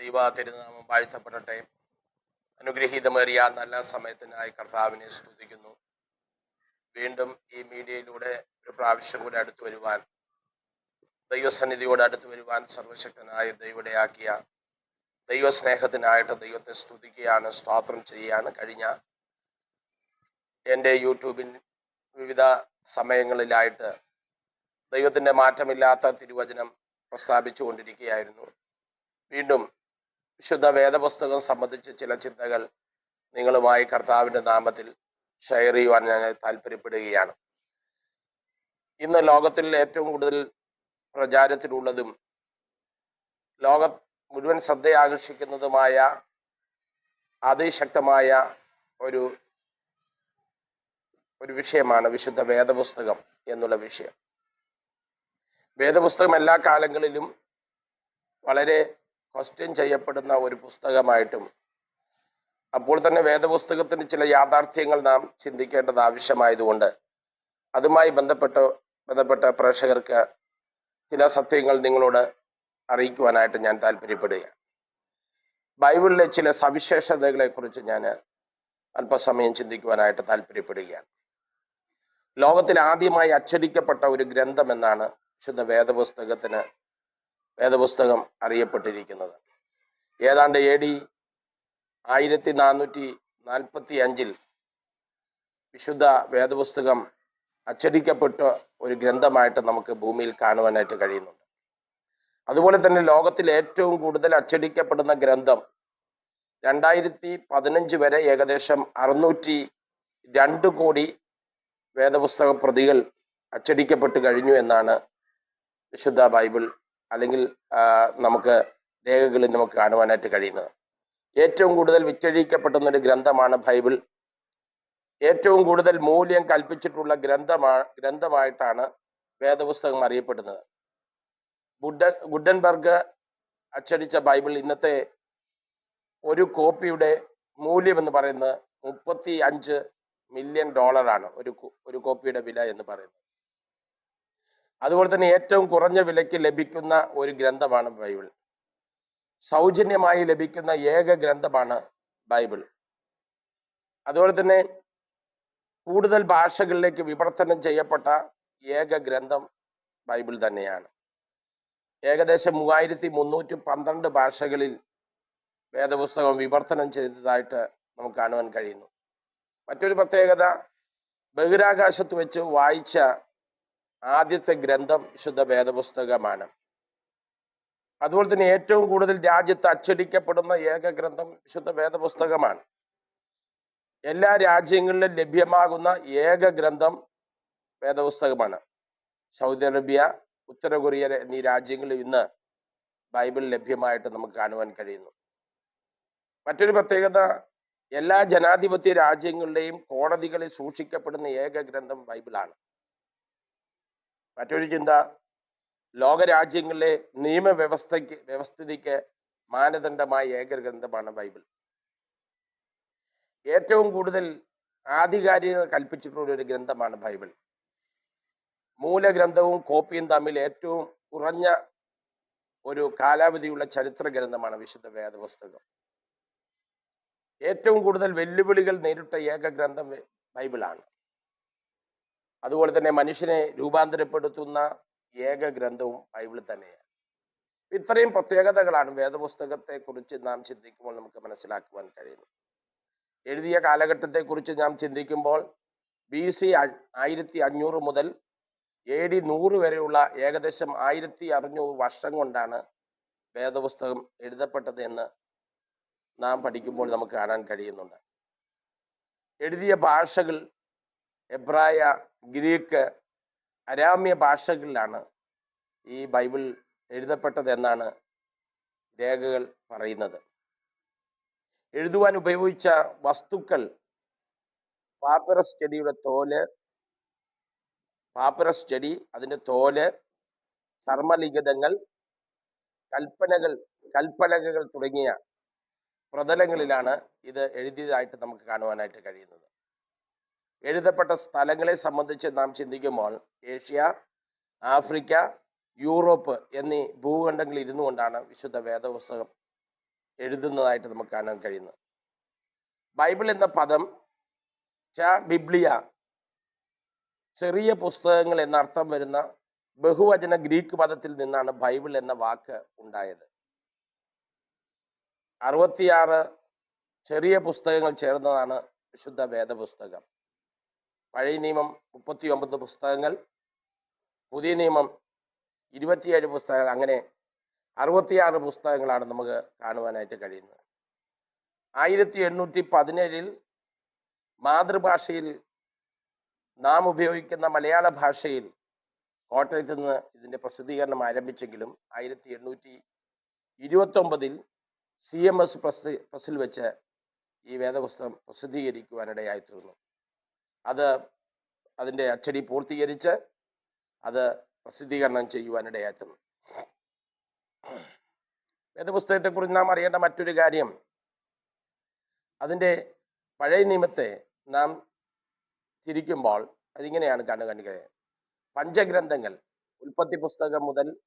ദൈവ തിരുനാമം വാഴ്ത്തപ്പെടട്ടെ. അനുഗ്രഹീതമേറിയ നല്ല സമയത്തിനായി കർത്താവിനെ സ്തുതിക്കുന്നു. വീണ്ടും ഈ മീഡിയയിലൂടെ ഒരു പ്രാവശ്യം കൂടെ അടുത്തു വരുവാൻ ദൈവസന്നിധിയോട് അടുത്തു വരുവാൻ സർവശക്തനായ ദൈവടയാക്കിയ ദൈവസ്നേഹത്തിനായിട്ട് ദൈവത്തെ സ്തുതിക്കുകയാണ് സ്തോത്രം ചെയ്യുകയാണ്. കഴിഞ്ഞ എന്റെ യൂട്യൂബിൽ വിവിധ സമയങ്ങളിലായിട്ട് ദൈവത്തിന്റെ മാറ്റമില്ലാത്ത തിരുവചനം പ്രസ്താപിച്ചു കൊണ്ടിരിക്കുകയായിരുന്നു. വീണ്ടും വിശുദ്ധ വേദപുസ്തകം സംബന്ധിച്ച് ചില ചിന്തകൾ നിങ്ങളുമായി കർത്താവിന്റെ നാമത്തിൽ ഷെയർ ചെയ്യുവാൻ ഞാൻ താല്പര്യപ്പെടുകയാണ്. ഇന്ന് ലോകത്തിൽ ഏറ്റവും കൂടുതൽ പ്രചാരത്തിലുള്ളതും ലോക മുഴുവൻ ശ്രദ്ധ ആകർഷിക്കുന്നതുമായ അതിശക്തമായ ഒരു ഒരു വിഷയമാണ് വിശുദ്ധ വേദപുസ്തകം എന്നുള്ള വിഷയം. വേദപുസ്തകം എല്ലാ കാലങ്ങളിലും വളരെ ക്വസ്റ്റ്യൻ ചെയ്യപ്പെടുന്ന ഒരു പുസ്തകമായിട്ടും അപ്പോൾ തന്നെ വേദപുസ്തകത്തിന് ചില യാഥാർത്ഥ്യങ്ങൾ നാം ചിന്തിക്കേണ്ടത് ആവശ്യമായതുകൊണ്ട് അതുമായി ബന്ധപ്പെട്ട ബന്ധപ്പെട്ട പ്രേക്ഷകർക്ക് ചില സത്യങ്ങൾ നിങ്ങളോട് അറിയിക്കുവാനായിട്ട് ഞാൻ താല്പര്യപ്പെടുകയാണ്. ബൈബിളിലെ ചില സവിശേഷതകളെക്കുറിച്ച് ഞാൻ അല്പസമയം ചിന്തിക്കുവാനായിട്ട് താല്പര്യപ്പെടുകയാണ്. ലോകത്തിൽ ആദ്യമായി അച്ചടിക്കപ്പെട്ട ഒരു ഗ്രന്ഥം എന്നാണ് ശുദ്ധ വേദപുസ്തകത്തിന് വേദപുസ്തകം അറിയപ്പെട്ടിരിക്കുന്നത്. ഏതാണ്ട് എ ഡി ആയിരത്തി നാനൂറ്റി നാൽപ്പത്തി അഞ്ചിൽ വിശുദ്ധ വേദപുസ്തകം അച്ചടിക്കപ്പെട്ട ഒരു ഗ്രന്ഥമായിട്ട് നമുക്ക് ഭൂമിയിൽ കാണുവാനായിട്ട് കഴിയുന്നുണ്ട്. അതുപോലെ തന്നെ ലോകത്തിൽ ഏറ്റവും കൂടുതൽ അച്ചടിക്കപ്പെടുന്ന ഗ്രന്ഥം രണ്ടായിരത്തി പതിനഞ്ച് വരെ ഏകദേശം അറുന്നൂറ്റി രണ്ട് കോടി വേദപുസ്തക പ്രതികൾ അച്ചടിക്കപ്പെട്ട് കഴിഞ്ഞു എന്നാണ് വിശുദ്ധ ബൈബിൾ അല്ലെങ്കിൽ നമുക്ക് രേഖകളിൽ നമുക്ക് കാണുവാനായിട്ട് കഴിയുന്നത്. ഏറ്റവും കൂടുതൽ വിറ്റഴിക്കപ്പെടുന്ന ഒരു ഗ്രന്ഥമാണ് ബൈബിൾ. ഏറ്റവും കൂടുതൽ മൂല്യം കൽപ്പിച്ചിട്ടുള്ള ഗ്രന്ഥമാ ഗ്രന്ഥമായിട്ടാണ് വേദപുസ്തകം അറിയപ്പെടുന്നത്. ഗുഡ ഗുഡൻബർഗ് അച്ചടിച്ച ബൈബിൾ ഇന്നത്തെ ഒരു കോപ്പിയുടെ മൂല്യം എന്ന് പറയുന്നത് മുപ്പത്തി അഞ്ച് മില്യൺ ഡോളറാണ് ഒരു ഒരു കോപ്പിയുടെ വില എന്ന് പറയുന്നത്. അതുപോലെ തന്നെ ഏറ്റവും കുറഞ്ഞ വിലയ്ക്ക് ലഭിക്കുന്ന ഒരു ഗ്രന്ഥമാണ് ബൈബിൾ. സൗജന്യമായി ലഭിക്കുന്ന ഏക ഗ്രന്ഥമാണ് ബൈബിൾ. അതുപോലെ തന്നെ കൂടുതൽ ഭാഷകളിലേക്ക് വിവർത്തനം ചെയ്യപ്പെട്ട ഏക ഗ്രന്ഥം ബൈബിൾ തന്നെയാണ്. ഏകദേശം മൂവായിരത്തി മുന്നൂറ്റി പന്ത്രണ്ട് ഭാഷകളിൽ വേദപുസ്തകം വിവർത്തനം ചെയ്തതായിട്ട് നമുക്ക് കാണുവാൻ കഴിയുന്നു. മറ്റൊരു പ്രത്യേകത ബഹിരാകാശത്ത് വെച്ച് വായിച്ച ആദ്യത്തെ ഗ്രന്ഥം വിശുദ്ധ വേദപുസ്തകമാണ്. അതുപോലെ തന്നെ ഏറ്റവും കൂടുതൽ രാജ്യത്ത് അച്ചടിക്കപ്പെടുന്ന ഏക ഗ്രന്ഥം വിശുദ്ധ വേദപുസ്തകമാണ്. എല്ലാ രാജ്യങ്ങളിലും ലഭ്യമാകുന്ന ഏക ഗ്രന്ഥം വേദപുസ്തകമാണ്. സൗദി അറേബ്യ ഉത്തര കൊറിയ എന്നീ രാജ്യങ്ങളിൽ ഇന്ന് ബൈബിൾ ലഭ്യമായിട്ട് നമുക്ക് കാണുവാൻ കഴിയുന്നു. മറ്റൊരു പ്രത്യേകത എല്ലാ ജനാധിപത്യ രാജ്യങ്ങളുടെയും കോടതികളിൽ സൂക്ഷിക്കപ്പെടുന്ന ഏക ഗ്രന്ഥം ബൈബിളാണ്. മറ്റൊരു ചിന്ത ലോകരാജ്യങ്ങളിലെ നിയമവ്യവസ്ഥയ്ക്ക് വ്യവസ്ഥിതിക്ക് മാനദണ്ഡമായ ഏക ഗ്രന്ഥമാണ് ബൈബിൾ. ഏറ്റവും കൂടുതൽ ആധികാരികത കൽപ്പിച്ചിട്ടുള്ള ഒരു ഗ്രന്ഥമാണ് ബൈബിൾ. മൂലഗ്രന്ഥവും കോപ്പിയും തമ്മിൽ ഏറ്റവും കുറഞ്ഞ ഒരു കാലാവധിയുള്ള ചരിത്ര ഗ്രന്ഥമാണ് വിശുദ്ധ വേദപുസ്തകം. ഏറ്റവും കൂടുതൽ വെല്ലുവിളികൾ നേരിട്ട ഏക ഗ്രന്ഥം ബൈബിളാണ്. അതുപോലെ തന്നെ മനുഷ്യനെ രൂപാന്തരപ്പെടുത്തുന്ന ഏക ഗ്രന്ഥവും ബൈബിൾ തന്നെയാണ്. ഇത്രയും പ്രത്യേകതകളാണ് വേദപുസ്തകത്തെ കുറിച്ച് നാം ചിന്തിക്കുമ്പോൾ നമുക്ക് മനസ്സിലാക്കുവാൻ കഴിയുന്നത്. എഴുതിയ കാലഘട്ടത്തെ കുറിച്ച് നാം ചിന്തിക്കുമ്പോൾ ബി സി ആയിരത്തി അഞ്ഞൂറ് മുതൽ എ ഡി നൂറ് വരെയുള്ള ഏകദേശം ആയിരത്തി അറുന്നൂറ് വർഷം കൊണ്ടാണ് വേദപുസ്തകം എഴുതപ്പെട്ടത് എന്ന് നാം പഠിക്കുമ്പോൾ നമുക്ക് കാണാൻ കഴിയുന്നുണ്ട്. എഴുതിയ ഭാഷകൾ എബ്രായ ഗ്രീക്ക് അരാമ്യ ഭാഷകളിലാണ് ഈ ബൈബിൾ എഴുതപ്പെട്ടത് എന്നാണ് രേഖകൾ പറയുന്നത്. എഴുതുവാൻ ഉപയോഗിച്ച വസ്തുക്കൾ പാപ്പറസ് ചെടിയുടെ തോൽ പാപ്പറസ് ചെടി അതിന്റെ തോൽ ചർമ്മലിഖിതങ്ങൾ കൽപ്പനകൾ കൽപ്പലകകൾ തുടങ്ങിയ പ്രതലങ്ങളിലാണ് ഇത് എഴുതിയതായിട്ട് നമുക്ക് കാണുവാനായിട്ട് കഴിയുന്നത്. എഴുതപ്പെട്ട സ്ഥലങ്ങളെ സംബന്ധിച്ച് നാം ചിന്തിക്കുമ്പോൾ ഏഷ്യ ആഫ്രിക്ക യൂറോപ്പ് എന്നീ ഭൂഖണ്ഡങ്ങളിൽ ഇരുന്നു കൊണ്ടാണ് വിശുദ്ധ വേദപുസ്തകം എഴുതുന്നതായിട്ട് നമുക്ക് കാണാൻ കഴിയുന്നത്. ബൈബിൾ എന്ന പദം ച ബിബ്ലിയ ചെറിയ പുസ്തകങ്ങൾ എന്നർത്ഥം വരുന്ന ബഹുവചന ഗ്രീക്ക് പദത്തിൽ നിന്നാണ് ബൈബിൾ എന്ന വാക്ക് ഉണ്ടായത്. അറുപത്തിയാറ് ചെറിയ പുസ്തകങ്ങൾ ചേർന്നതാണ് വിശുദ്ധ വേദപുസ്തകം. പഴയ നിയമം മുപ്പത്തി ഒമ്പത് പുസ്തകങ്ങൾ പുതിയ നിയമം ഇരുപത്തിയേഴ് പുസ്തകങ്ങൾ അങ്ങനെ അറുപത്തിയാറ് പുസ്തകങ്ങളാണ് നമുക്ക് കാണുവാനായിട്ട് കഴിയുന്നത്. ആയിരത്തി എണ്ണൂറ്റി പതിനേഴിൽ മാതൃഭാഷയിൽ നാം ഉപയോഗിക്കുന്ന മലയാള ഭാഷയിൽ കോട്ടയത്ത് നിന്ന് ഇതിന്റെ പ്രസിദ്ധീകരണം ആരംഭിച്ചെങ്കിലും ആയിരത്തി എണ്ണൂറ്റി ഇരുപത്തൊമ്പതിൽ സി എം എസ് പ്രസ് പ്രസിൽ വെച്ച് ഈ വേദപുസ്തകം പ്രസിദ്ധീകരിക്കുവാനിടയായി തീർന്നു അത് അതിന്റെ അച്ചടി പൂർത്തീകരിച്ച് അത് പ്രസിദ്ധീകരണം ചെയ്യുവാനിടയായി തീർന്നു വേദപുസ്തകത്തെക്കുറിച്ച് നാം അറിയേണ്ട മറ്റൊരു കാര്യം അതിന്റെ പഴയ നിയമത്തെ നാം തിരിക്കുമ്പോൾ അതിങ്ങനെയാണ് കാണുക. പഞ്ചഗ്രന്ഥങ്ങൾ ഉൽപ്പത്തി പുസ്തകം മുതൽ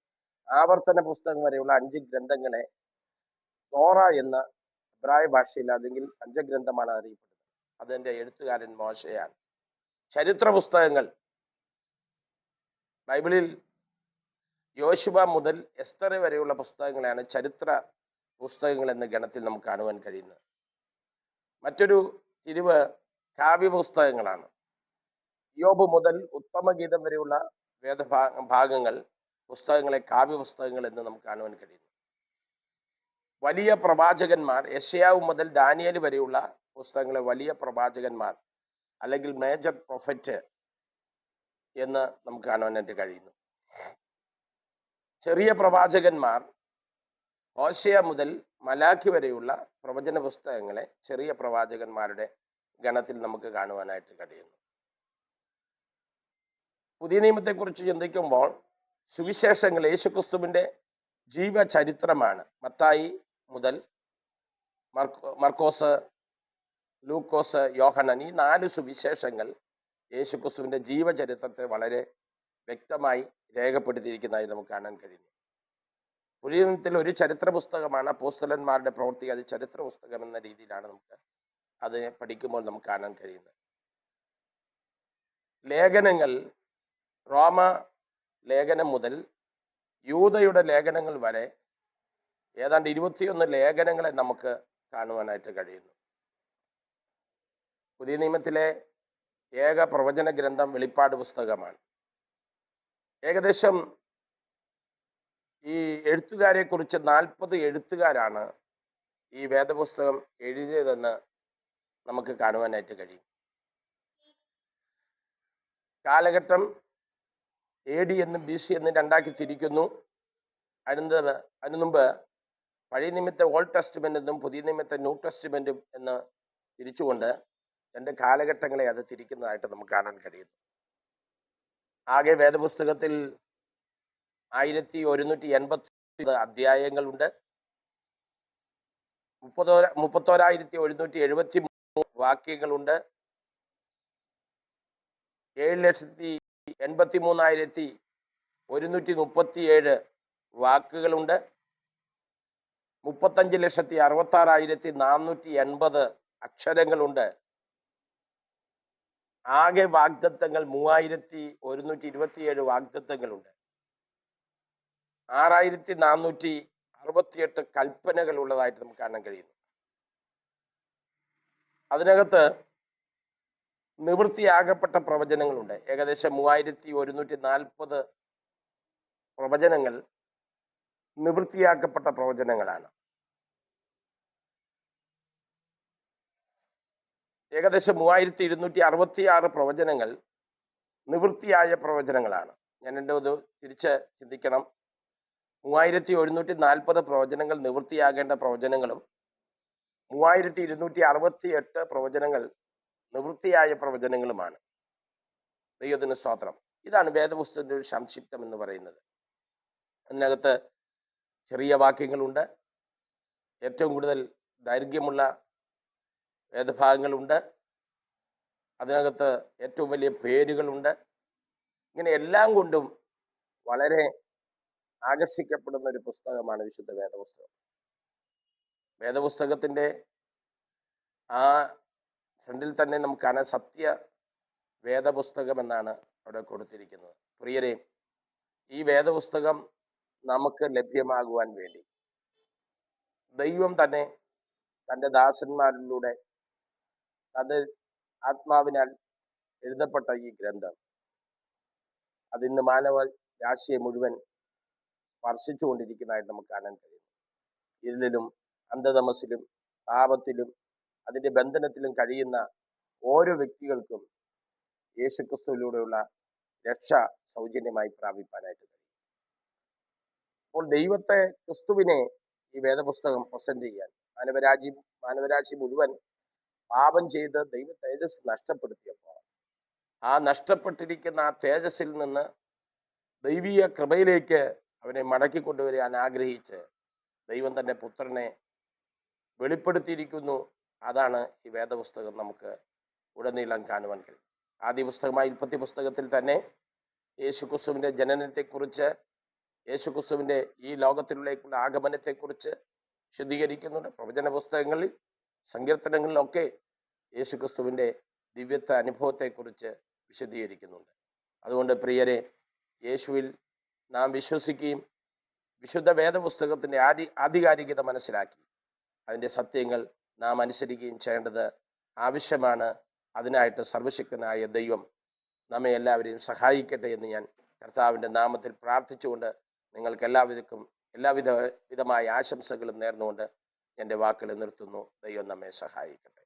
ആവർത്തന പുസ്തകം വരെയുള്ള അഞ്ച് ഗ്രന്ഥങ്ങളെ തോറ എന്ന ഇബ്രായ ഭാഷയിൽ അല്ലെങ്കിൽ പഞ്ചഗ്രന്ഥമാണ് അറിയപ്പെടുന്നത്. അതിന്റെ എഴുത്തുകാരൻ മോശയാണ്. ചരിത്ര പുസ്തകങ്ങൾ ബൈബിളിൽ യോശുബ മുതൽ എസ്തറ വരെയുള്ള പുസ്തകങ്ങളെയാണ് ചരിത്ര പുസ്തകങ്ങൾ എന്ന ഗണത്തിൽ നമുക്ക് കാണുവാൻ കഴിയുന്നത്. മറ്റൊരു തിരിവ് കാവ്യ പുസ്തകങ്ങളാണ്. യോബ് മുതൽ ഉത്തമഗീതം വരെയുള്ള വേദഭാഗ ഭാഗങ്ങൾ പുസ്തകങ്ങളെ കാവ്യ പുസ്തകങ്ങൾ എന്ന് നമുക്ക് കാണുവാൻ കഴിയുന്നു. വലിയ പ്രവാചകന്മാർ യശയാവ് മുതൽ ഡാനിയൽ വരെയുള്ള പുസ്തകങ്ങളെ വലിയ പ്രവാചകന്മാർ അല്ലെങ്കിൽ മേജർ പ്രൊഫറ്റ് എന്ന് നമുക്ക് കാണുവാനായിട്ട് കഴിയുന്നു. ചെറിയ പ്രവാചകന്മാർ ഓശയ മുതൽ മലാഖി വരെയുള്ള പ്രവചന പുസ്തകങ്ങളെ ചെറിയ പ്രവാചകന്മാരുടെ ഗണത്തിൽ നമുക്ക് കാണുവാനായിട്ട് കഴിയുന്നു. പുതിയ നിയമത്തെക്കുറിച്ച് ചിന്തിക്കുമ്പോൾ സുവിശേഷങ്ങൾ യേശുക്രിസ്തുവിന്റെ ജീവചരിത്രമാണ്. മത്തായി മുതൽ മർക്കോസ് ലൂക്കോസ് യോഹനൻ ഈ നാല് സുവിശേഷങ്ങൾ യേശുക്രിസ്തുവിന്റെ ജീവചരിത്രത്തെ വളരെ വ്യക്തമായി രേഖപ്പെടുത്തിയിരിക്കുന്നതായി നമുക്ക് കാണാൻ കഴിയുന്നു. പുതിയത്തിൽ ഒരു ചരിത്ര പുസ്തകമാണ് അപ്പോസ്തലന്മാരുടെ പ്രവൃത്തി. അത് ചരിത്ര പുസ്തകം എന്ന രീതിയിലാണ് നമുക്ക് അതിനെ പഠിക്കുമ്പോൾ നമുക്ക് കാണാൻ കഴിയുന്നത്. ലേഖനങ്ങൾ റോമ ലേഖനം മുതൽ യൂതയുടെ ലേഖനങ്ങൾ വരെ ഏതാണ്ട് ഇരുപത്തിയൊന്ന് ലേഖനങ്ങളെ നമുക്ക് കാണുവാനായിട്ട് കഴിയുന്നു. പുതിയ നിയമത്തിലെ ഏക പ്രവചന ഗ്രന്ഥം വെളിപ്പാട് പുസ്തകമാണ്. ഏകദേശം ഈ എഴുത്തുകാരെ കുറിച്ച് നാൽപ്പത് എഴുത്തുകാരാണ് ഈ വേദപുസ്തകം എഴുതിയതെന്ന് നമുക്ക് കാണുവാനായിട്ട് കഴിയും. കാലഘട്ടം എ ഡി എന്നും ബി സി എന്നും രണ്ടാക്കി തിരിക്കുന്നു. അതിന് അതിനു മുമ്പ് പഴയ നിമിത്ത ഓൾഡ് ടെസ്റ്റ്മെന്റ് എന്നും പുതിയ നിമിത്ത ന്യൂ ടെസ്റ്റ്മെന്റും എന്ന് തിരിച്ചുകൊണ്ട് രണ്ട് കാലഘട്ടങ്ങളെ അത് തിരിക്കുന്നതായിട്ട് നമുക്ക് കാണാൻ കഴിയുന്നു ആകെ വേദപുസ്തകത്തിൽ ആയിരത്തി ഒരുന്നൂറ്റി എൺപത്തി അധ്യായങ്ങളുണ്ട്. മുപ്പതോ മുപ്പത്തോരായിരത്തി ഒരുന്നൂറ്റി എഴുപത്തി മൂന്ന് വാക്യങ്ങളുണ്ട്. ഏഴ് ലക്ഷത്തി എൺപത്തി മൂന്നായിരത്തി ഒരുന്നൂറ്റി മുപ്പത്തിയേഴ് വാക്കുകളുണ്ട്. മുപ്പത്തഞ്ച് ലക്ഷത്തി അറുപത്തി ആറായിരത്തി നാനൂറ്റി എൺപത് അക്ഷരങ്ങളുണ്ട്. ആകെ വാഗ്ദത്തങ്ങൾ മൂവായിരത്തി ഒരുന്നൂറ്റി ഇരുപത്തിയേഴ് വാഗ്ദത്തങ്ങളുണ്ട്. ആറായിരത്തി നാനൂറ്റി അറുപത്തിയെട്ട് കൽപ്പനകൾ ഉള്ളതായിട്ട് നമുക്ക് കാണാൻ കഴിയുന്നു. അതിനകത്ത് നിവൃത്തിയാകപ്പെട്ട പ്രവചനങ്ങളുണ്ട്. ഏകദേശം മൂവായിരത്തി ഒരുന്നൂറ്റി നാൽപ്പത് പ്രവചനങ്ങൾ നിവൃത്തിയാക്കപ്പെട്ട പ്രവചനങ്ങളാണ്. ഏകദേശം മൂവായിരത്തി ഇരുന്നൂറ്റി അറുപത്തി ആറ് പ്രവചനങ്ങൾ നിവൃത്തിയായ പ്രവചനങ്ങളാണ്. ഞാൻ എന്റെ ഒരു തിരിച്ച് ചിന്തിക്കണം. മൂവായിരത്തി ഒരുന്നൂറ്റി നാൽപ്പത് പ്രവചനങ്ങൾ നിവൃത്തിയാകേണ്ട പ്രവചനങ്ങളും മൂവായിരത്തി ഇരുന്നൂറ്റി അറുപത്തി എട്ട് പ്രവചനങ്ങൾ നിവൃത്തിയായ പ്രവചനങ്ങളുമാണ്. ദൈവത്തിന് സ്തോത്രം. ഇതാണ് വേദപുസ്തകത്തിന്റെ ഒരു സംക്ഷിപ്തം എന്ന് പറയുന്നത്. അതിനകത്ത് ചെറിയ വാക്യങ്ങളുണ്ട്. ഏറ്റവും കൂടുതൽ ദൈർഘ്യമുള്ള വേദഭാഗങ്ങളുണ്ട് അതിനകത്ത് ഏറ്റവും വലിയ പേരുകളുണ്ട്. ഇങ്ങനെ എല്ലാം കൊണ്ടും വളരെ ആകർഷിക്കപ്പെടുന്ന ഒരു പുസ്തകമാണ് വിശുദ്ധ വേദപുസ്തകം. വേദപുസ്തകത്തിന്റെ ആ ഫ്രണ്ടിൽ തന്നെ നമുക്കാണ് സത്യ വേദപുസ്തകം എന്നാണ് അവിടെ കൊടുത്തിരിക്കുന്നത്. പ്രിയരെ ഈ വേദപുസ്തകം നമുക്ക് ലഭ്യമാകുവാൻ വേണ്ടി ദൈവം തന്നെ തന്റെ ദാസന്മാരിലൂടെ തന്റെ ആത്മാവിനാൽ എഴുതപ്പെട്ട ഈ ഗ്രന്ഥം. അതിന്ന് മാനവ രാശിയെ മുഴുവൻ സ്പർശിച്ചുകൊണ്ടിരിക്കുന്നതായിട്ട് നമുക്ക് കാണാൻ കഴിയും ഇരുളിലും അന്ധതമസിലും പാപത്തിലും അതിന്റെ ബന്ധനത്തിലും കഴിയുന്ന ഓരോ വ്യക്തികൾക്കും യേശുക്രിസ്തുവിലൂടെയുള്ള രക്ഷ സൗജന്യമായി പ്രാപിപ്പാനായിട്ട് കഴിയും. അപ്പോൾ ദൈവത്തെ ക്രിസ്തുവിനെ ഈ വേദപുസ്തകം പ്രസന്റ് ചെയ്യാൻ മാനവരാജി മാനവരാശി മുഴുവൻ പാപം ചെയ്ത് ദൈവ തേജസ് നഷ്ടപ്പെടുത്തിയപ്പോൾ ആ നഷ്ടപ്പെട്ടിരിക്കുന്ന ആ തേജസ്സിൽ നിന്ന് ദൈവീയ കൃപയിലേക്ക് അവനെ മടക്കി കൊണ്ടുവരാൻ ആഗ്രഹിച്ച് ദൈവം തന്റെ പുത്രനെ വെളിപ്പെടുത്തിയിരിക്കുന്നു. അതാണ് ഈ വേദപുസ്തകം നമുക്ക് ഉടനീളം കാണുവാൻ കഴിയും. ആദ്യ പുസ്തകമായ ഇൽപ്പത്തി പുസ്തകത്തിൽ തന്നെ യേശുക്രിസ്തുവിന്റെ ജനനത്തെക്കുറിച്ച് യേശുക്രിസ്തുവിന്റെ ഈ ലോകത്തിലേക്കുള്ള ആഗമനത്തെക്കുറിച്ച് വിശദീകരിക്കുന്നുണ്ട് പ്രവചന പുസ്തകങ്ങളിൽ സങ്കീർത്തനങ്ങളിലൊക്കെ യേശുക്രിസ്തുവിന്റെ ദിവ്യത്വ അനുഭവത്തെക്കുറിച്ച് വിശദീകരിക്കുന്നുണ്ട്. അതുകൊണ്ട് പ്രിയരെ യേശുവിൽ നാം വിശ്വസിക്കുകയും വിശുദ്ധ വേദപുസ്തകത്തിന്റെ ആദി ആധികാരികത മനസ്സിലാക്കി. അതിന്റെ സത്യങ്ങൾ നാം അനുസരിക്കുകയും ചെയ്യേണ്ടത് ആവശ്യമാണ്. അതിനായിട്ട് സർവശക്തനായ ദൈവം നമ്മെ എല്ലാവരെയും സഹായിക്കട്ടെ എന്ന് ഞാൻ കർത്താവിന്റെ നാമത്തിൽ പ്രാർത്ഥിച്ചുകൊണ്ട് നിങ്ങൾക്ക് എല്ലാവിധക്കും എല്ലാവിധ വിധമായ ആശംസകളും നേർന്നുകൊണ്ട് എന്റെ വാക്കുകൾ നിർത്തുന്നു. ദൈവം നമ്മെ സഹായിക്കട്ടെ.